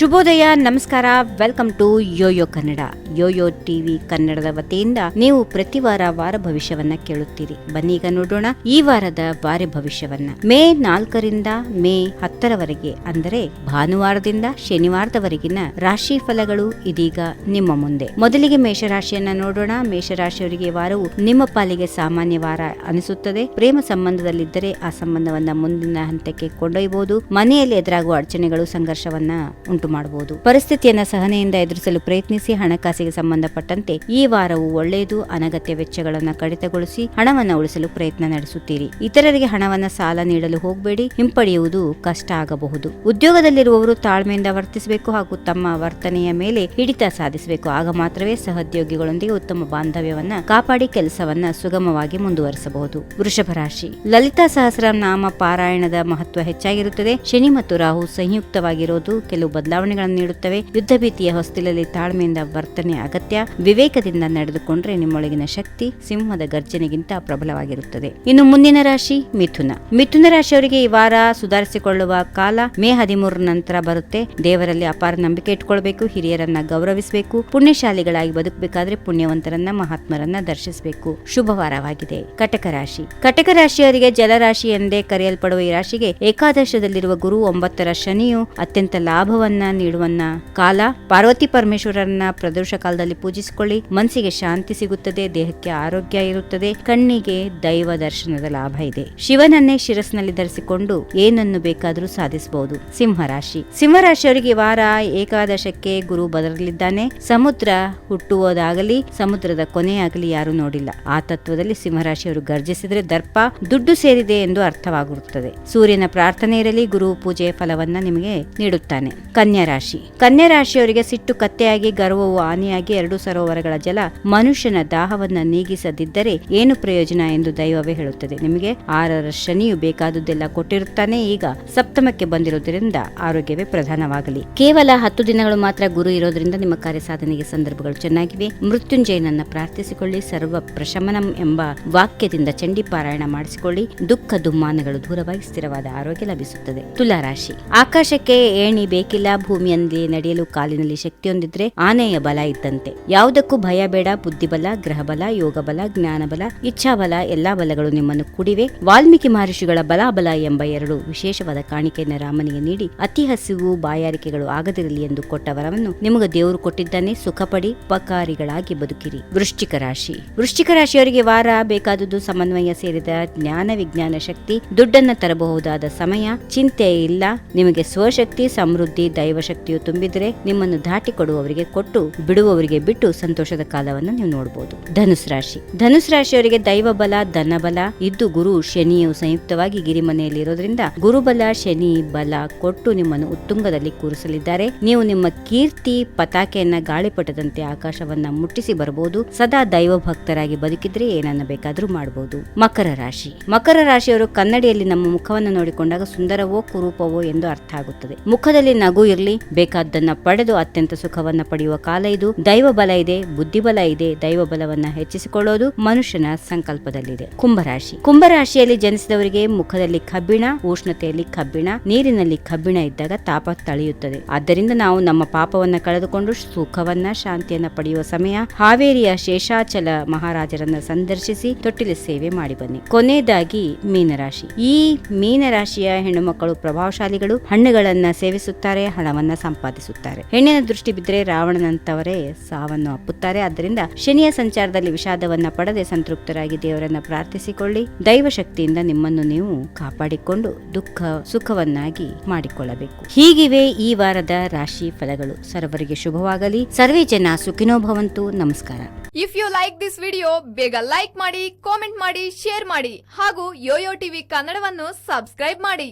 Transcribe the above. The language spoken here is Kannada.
ಶುಭೋದಯ, ನಮಸ್ಕಾರ welcome to Yoyo Kannada Yoyo TV ಕನ್ನಡದ ವತಿಯಿಂದ ನೀವು ಪ್ರತಿ ವಾರ ವಾರ ಭವಿಷ್ಯವನ್ನ ಕೇಳುತ್ತೀರಿ. ಬನ್ನಿ ಈಗ ನೋಡೋಣ ಈ ವಾರದ ವಾರ ಭವಿಷ್ಯವನ್ನ. ಮೇ ನಾಲ್ಕರಿಂದ ಮೇ ಹತ್ತರವರೆಗೆ, ಅಂದರೆ ಭಾನುವಾರದಿಂದ ಶನಿವಾರದವರೆಗಿನ ರಾಶಿ ಫಲಗಳು ಇದೀಗ ನಿಮ್ಮ ಮುಂದೆ. ಮೊದಲಿಗೆ ಮೇಷರಾಶಿಯನ್ನ ನೋಡೋಣ. ಮೇಷರಾಶಿಯವರಿಗೆ ವಾರವು ನಿಮ್ಮ ಪಾಲಿಗೆ ಸಾಮಾನ್ಯ ವಾರ ಅನಿಸುತ್ತದೆ. ಪ್ರೇಮ ಸಂಬಂಧದಲ್ಲಿದ್ದರೆ ಆ ಸಂಬಂಧವನ್ನ ಮುಂದಿನ ಹಂತಕ್ಕೆ ಕೊಂಡೊಯ್ಯಬಹುದು ಮನೆಯಲ್ಲಿ ಎದುರಾಗುವ ಅಡಚಣೆಗಳು, ಸಂಘರ್ಷವನ್ನ ಉಂಟು ಮಾಡಬಹುದು ಪರಿಸ್ಥಿತಿಯನ್ನ ಸಹನೆಯಿಂದ ಎದುರಿಸಲು ಪ್ರಯತ್ನಿಸಿ ಹಣಕಾಸಿಗೆ ಸಂಬಂಧಪಟ್ಟಂತೆ ಈ ವಾರವು ಒಳ್ಳೆಯದು, ಅನಗತ್ಯ ವೆಚ್ಚಗಳನ್ನು ಕಡಿತಗೊಳಿಸಿ ಹಣವನ್ನು ಉಳಿಸಲು ಪ್ರಯತ್ನ ನಡೆಸುತ್ತೀರಿ. ಇತರರಿಗೆ ಹಣವನ್ನ ಸಾಲ ನೀಡಲು ಹೋಗಬೇಡಿ, ಹಿಂಪಡೆಯುವುದು ಕಷ್ಟ ಆಗಬಹುದು. ಉದ್ಯೋಗದಲ್ಲಿರುವವರು ತಾಳ್ಮೆಯಿಂದ ವರ್ತಿಸಬೇಕು ಹಾಗೂ ತಮ್ಮ ವರ್ತನೆಯ ಮೇಲೆ ಹಿಡಿತ ಸಾಧಿಸಬೇಕು. ಆಗ ಮಾತ್ರವೇ ಸಹೋದ್ಯೋಗಿಗಳೊಂದಿಗೆ ಉತ್ತಮ ಬಾಂಧವ್ಯವನ್ನ ಕಾಪಾಡಿ ಕೆಲಸವನ್ನ ಸುಗಮವಾಗಿ ಮುಂದುವರಿಸಬಹುದು. ವೃಷಭ ರಾಶಿ. ಲಲಿತಾ ಸಹಸ್ರನಾಮ ಪಾರಾಯಣದ ಮಹತ್ವ ಹೆಚ್ಚಾಗಿರುತ್ತದೆ. ಶನಿ ಮತ್ತು ರಾಹು ಸಂಯುಕ್ತವಾಗಿರೋದು ಕೆಲವು ಬದಲಾವಣೆಗಳನ್ನು ನೀಡುತ್ತವೆ. ಯುದ್ಧ ಭೀತಿಯ ಹೊಸ್ತಿಲಲ್ಲಿ ತಾಳ್ಮೆಯಿಂದ ವರ್ತನೆ ಅಗತ್ಯ. ವಿವೇಕದಿಂದ ನಡೆದುಕೊಂಡ್ರೆ ನಿಮ್ಮೊಳಗಿನ ಶಕ್ತಿ ಸಿಂಹದ ಗರ್ಜನೆಗಿಂತ ಪ್ರಬಲವಾಗಿರುತ್ತದೆ. ಇನ್ನು ಮುಂದಿನ ರಾಶಿ ಮಿಥುನ. ಮಿಥುನ ರಾಶಿಯವರಿಗೆ ಈ ವಾರ ಸುಧಾರಿಸಿಕೊಳ್ಳುವ ಕಾಲ ಮೇ ಹದಿಮೂರ ನಂತರ ಬರುತ್ತೆ. ದೇವರಲ್ಲಿ ಅಪಾರ ನಂಬಿಕೆ ಇಟ್ಕೊಳ್ಬೇಕು, ಹಿರಿಯರನ್ನ ಗೌರವಿಸಬೇಕು, ಪುಣ್ಯಶಾಲಿಗಳಾಗಿ ಬದುಕಬೇಕಾದ್ರೆ ಪುಣ್ಯವಂತರನ್ನ, ಮಹಾತ್ಮರನ್ನ ದರ್ಶಿಸಬೇಕು. ಶುಭವಾರವಾಗಿದೆ ಕಟಕ ರಾಶಿ. ಕಟಕ ರಾಶಿಯವರಿಗೆ ಜಲರಾಶಿ ಎಂದೇ ಕರೆಯಲ್ಪಡುವ ಈ ರಾಶಿಗೆ ಏಕಾದಶದಲ್ಲಿರುವ ಗುರು ಒಂಬತ್ತರ ಶನಿಯು ಅತ್ಯಂತ ಲಾಭವನ್ನ ನೀಡುವನ್ನ ಕಾಲ ಪಾರ್ವತಿ ಪರಮೇಶ್ವರರನ್ನ ಪ್ರದೋಷ ಕಾಲದಲ್ಲಿ ಪೂಜಿಸಿಕೊಳ್ಳಿ. ಮನಸ್ಸಿಗೆ ಶಾಂತಿ ಸಿಗುತ್ತದೆ, ದೇಹಕ್ಕೆ ಆರೋಗ್ಯ ಇರುತ್ತದೆ, ಕಣ್ಣಿಗೆ ದೈವ ದರ್ಶನದ ಲಾಭ ಇದೆ. ಶಿವನನ್ನೇ ಶಿರಸ್ನಲ್ಲಿ ಧರಿಸಿಕೊಂಡು ಏನನ್ನು ಬೇಕಾದರೂ ಸಾಧಿಸಬಹುದು. ಸಿಂಹರಾಶಿ. ಸಿಂಹರಾಶಿಯವರಿಗೆ ವಾರ ಏಕಾದಶಕ್ಕೆ ಗುರು ಬದಲಿದ್ದಾನೆ. ಸಮುದ್ರ ಹುಟ್ಟುವುದಾಗಲಿ, ಸಮುದ್ರದ ಕೊನೆಯಾಗಲಿ ಯಾರು ನೋಡಿಲ್ಲ. ಆ ತತ್ವದಲ್ಲಿ ಸಿಂಹರಾಶಿಯವರು ಗರ್ಜಿಸಿದರೆ ದರ್ಪ ದುಡ್ಡು ಸೇರಿದೆ ಎಂದು ಅರ್ಥವಾಗುತ್ತದೆ. ಸೂರ್ಯನ ಪ್ರಾರ್ಥನೆ ಇರಲಿ, ಗುರು ಪೂಜೆ ಫಲವನ್ನ ನಿಮಗೆ ನೀಡುತ್ತಾನೆ. ಕನ್ಯಾ ರಾಶಿ ಕನ್ಯಾ ರಾಶಿಯವರಿಗೆ ಸಿಟ್ಟು ಕತ್ತೆಯಾಗಿ, ಗರ್ವವು ಹಾನಿಯಾಗಿ ಎರಡು ಸರೋವರಗಳ ಜಲ ಮನುಷ್ಯನ ದಾಹವನ್ನ ನೀಗಿಸದಿದ್ದರೆ ಏನು ಪ್ರಯೋಜನ ಎಂದು ದೈವವೇ ಹೇಳುತ್ತದೆ. ನಿಮಗೆ ಆರರ ಶನಿಯು ಬೇಕಾದುದೆಲ್ಲ ಕೊಟ್ಟಿರುತ್ತಾನೆ. ಈಗ ಸಪ್ತಮಕ್ಕೆ ಬಂದಿರುವುದರಿಂದ ಆರೋಗ್ಯವೇ ಪ್ರಧಾನವಾಗಲಿ. ಕೇವಲ ಹತ್ತು ದಿನಗಳು ಮಾತ್ರ ಗುರು ಇರೋದ್ರಿಂದ ನಿಮ್ಮ ಕಾರ್ಯ ಸಾಧನೆಗೆ ಸಂದರ್ಭಗಳು ಚೆನ್ನಾಗಿವೆ. ಮೃತ್ಯುಂಜಯನನ್ನ ಪ್ರಾರ್ಥಿಸಿಕೊಳ್ಳಿ. ಸರ್ವ ಪ್ರಶಮನಂ ಎಂಬ ವಾಕ್ಯದಿಂದ ಚಂಡಿ ಪಾರಾಯಣ ಮಾಡಿಸಿಕೊಳ್ಳಿ. ದುಃಖ ದುಮ್ಮಾನಗಳು ದೂರವಾಗಿ ಸ್ಥಿರವಾದ ಆರೋಗ್ಯ ಲಭಿಸುತ್ತದೆ. ತುಲಾರಾಶಿ. ಆಕಾಶಕ್ಕೆ ಏಣಿ ಬೇಕಿಲ್ಲ. ಭೂಮಿಯಲ್ಲಿ ನಡೆಯಲು ಕಾಲಿನಲ್ಲಿ ಶಕ್ತಿಯೊಂದಿದ್ರೆ ಆನೆಯ ಬಲ ಇದ್ದಂತೆ. ಯಾವುದಕ್ಕೂ ಭಯ ಬೇಡ, ಬುದ್ಧಿಬಲ, ಗ್ರಹಬಲ, ಯೋಗಬಲ, ಜ್ಞಾನಬಲ, ಇಚ್ಛಾಬಲ, ಎಲ್ಲಾ ಬಲಗಳು ನಿಮ್ಮನ್ನು ಕೂಡಿವೆ. ವಾಲ್ಮೀಕಿ ಮಹರ್ಷಿಗಳ ಬಲಾಬಲ ಎಂಬ ಎರಡು ವಿಶೇಷವಾದ ಕಾಣಿಕೆಯನ್ನು ರಾಮನಿಗೆ ನೀಡಿ ಅತಿ ಹಸಿವು ಬಾಯಾರಿಕೆಗಳು ಆಗದಿರಲಿ ಎಂದು ಕೊಟ್ಟ ವರವನ್ನು ನಿಮಗೆ ದೇವರು ಕೊಟ್ಟಿದ್ದಾನೆ. ಸುಖಪಡಿ ಉಪಕಾರಿಗಳಾಗಿ ಬದುಕಿರಿ. ವೃಶ್ಚಿಕ ರಾಶಿ. ವೃಶ್ಚಿಕ ರಾಶಿಯವರಿಗೆ ವಾರ ಬೇಕಾದುದು ಸಮನ್ವಯ ಸೇರಿದ ಜ್ಞಾನ ವಿಜ್ಞಾನ ಶಕ್ತಿ. ದುಡ್ಡನ್ನ ತರಬಹುದಾದ ಸಮಯ. ಚಿಂತೆ ಇಲ್ಲ. ನಿಮಗೆ ಸ್ವಶಕ್ತಿ, ಸಮೃದ್ಧಿ ದೈವ ಶಕ್ತಿಯು ತುಂಬಿದರೆ ನಿಮ್ಮನ್ನು ದಾಟಿ ಕೊಡುವವರಿಗೆ ಕೊಟ್ಟು ಬಿಡುವವರಿಗೆ ಬಿಟ್ಟು ಸಂತೋಷದ ಕಾಲವನ್ನು ನೀವು ನೋಡಬಹುದು ಧನುಸ್ ರಾಶಿ. ಧನುಸ್ ರಾಶಿಯವರಿಗೆ ದೈವ ಬಲ ಧನ ಬಲ ಇದ್ದು ಗುರು, ಶನಿಯು ಸಂಯುಕ್ತವಾಗಿ ಗಿರಿಮನೆಯಲ್ಲಿ ಇರೋದ್ರಿಂದ ಗುರುಬಲ, ಶನಿ ಬಲ ಕೊಟ್ಟು ನಿಮ್ಮನ್ನು ಉತ್ತುಂಗದಲ್ಲಿ ಕೂರಿಸಲಿದ್ದಾರೆ. ನೀವು ನಿಮ್ಮ ಕೀರ್ತಿ ಪತಾಕೆಯನ್ನ ಗಾಳಿಪಟದಂತೆ ಆಕಾಶವನ್ನ ಮುಟ್ಟಿಸಿ ಬರಬಹುದು ಸದಾ ದೈವ ಭಕ್ತರಾಗಿ ಬದುಕಿದ್ರೆ ಏನನ್ನ ಬೇಕಾದ್ರೂ ಮಾಡಬಹುದು ಮಕರ ರಾಶಿ. ಮಕರ ರಾಶಿಯವರು ಕನ್ನಡಿಯಲ್ಲಿ ನಮ್ಮ ಮುಖವನ್ನು ನೋಡಿಕೊಂಡಾಗ ಸುಂದರವೋ, ಕುರೂಪವೋ ಎಂದು ಅರ್ಥ ಆಗುತ್ತದೆ. ಮುಖದಲ್ಲಿ ನಗು ಬೇಕಾದ್ದನ್ನ ಪಡೆದು ಅತ್ಯಂತ ಸುಖವನ್ನ ಪಡೆಯುವ ಕಾಲ ಇದು. ದೈವ ಬಲ ಇದೆ ಬುದ್ಧಿಬಲ ಇದೆ, ದೈವ ಬಲವನ್ನ ಹೆಚ್ಚಿಸಿಕೊಳ್ಳೋದು ಮನುಷ್ಯನ ಸಂಕಲ್ಪದಲ್ಲಿದೆ. ಕುಂಭರಾಶಿ. ಕುಂಭರಾಶಿಯಲ್ಲಿ ಜನಿಸಿದವರಿಗೆ ಮುಖದಲ್ಲಿ ಕಬ್ಬಿಣ, ಉಷ್ಣತೆಯಲ್ಲಿ ಕಬ್ಬಿಣ, ನೀರಿನಲ್ಲಿ ಕಬ್ಬಿಣ ಇದ್ದಾಗ ತಾಪ ತಳೆಯುತ್ತದೆ. ಆದ್ದರಿಂದ ನಾವು ನಮ್ಮ ಪಾಪವನ್ನ ಕಳೆದುಕೊಂಡು ಸುಖವನ್ನ, ಶಾಂತಿಯನ್ನ ಪಡೆಯುವ ಸಮಯ ಹಾವೇರಿಯ ಶೇಷಾಚಲ ಮಹಾರಾಜರನ್ನ ಸಂದರ್ಶಿಸಿ ತೊಟ್ಟಿಲು ಸೇವೆ ಮಾಡಿ ಬನ್ನಿ. ಕೊನೆಯದಾಗಿ ಮೀನರಾಶಿ. ಈ ಮೀನರಾಶಿಯ ಹೆಣ್ಣುಮಕ್ಕಳು ಪ್ರಭಾವಶಾಲಿಗಳು ಹಣ್ಣುಗಳನ್ನ ಸೇವಿಸುತ್ತಾರೆ ಹಣವನ್ನ ಸಂಪಾದಿಸುತ್ತಾರೆ. ಹೆಣ್ಣಿನ ದೃಷ್ಟಿ ಬಿದ್ದರೆ ರಾವಣನಂತವರೇ ಸಾವನ್ನು ಅಪ್ಪುತ್ತಾರೆ. ಆದ್ದರಿಂದ ಶನಿಯ ಸಂಚಾರದಲ್ಲಿ ವಿಷಾದವನ್ನ ಪಡೆದೇ ಸಂತೃಪ್ತರಾಗಿ ದೇವರನ್ನ ಪ್ರಾರ್ಥಿಸಿಕೊಳ್ಳಿ. ದೈವ ಶಕ್ತಿಯಿಂದ ನಿಮ್ಮನ್ನು ನೀವು ಕಾಪಾಡಿಕೊಂಡು ದುಃಖ ಸುಖವನ್ನಾಗಿ ಮಾಡಿಕೊಳ್ಳಬೇಕು. ಹೀಗಿವೆ ಈ ವಾರದ ರಾಶಿ ಫಲಗಳು. ಸರ್ವರಿಗೆ ಶುಭವಾಗಲಿ. ಸರ್ವೇ ಜನ ಸುಖಿನೋ ಭವಂತು. ನಮಸ್ಕಾರ. If you like this video ಬೇಗ ಲೈಕ್ ಮಾಡಿ ಕಾಮೆಂಟ್ ಮಾಡಿ ಶೇರ್ ಮಾಡಿ ಹಾಗೂ ಯೋಯೋ ಟಿವಿ ಕನ್ನಡವನ್ನು ಸಬ್ಸ್ಕ್ರೈಬ್ ಮಾಡಿ.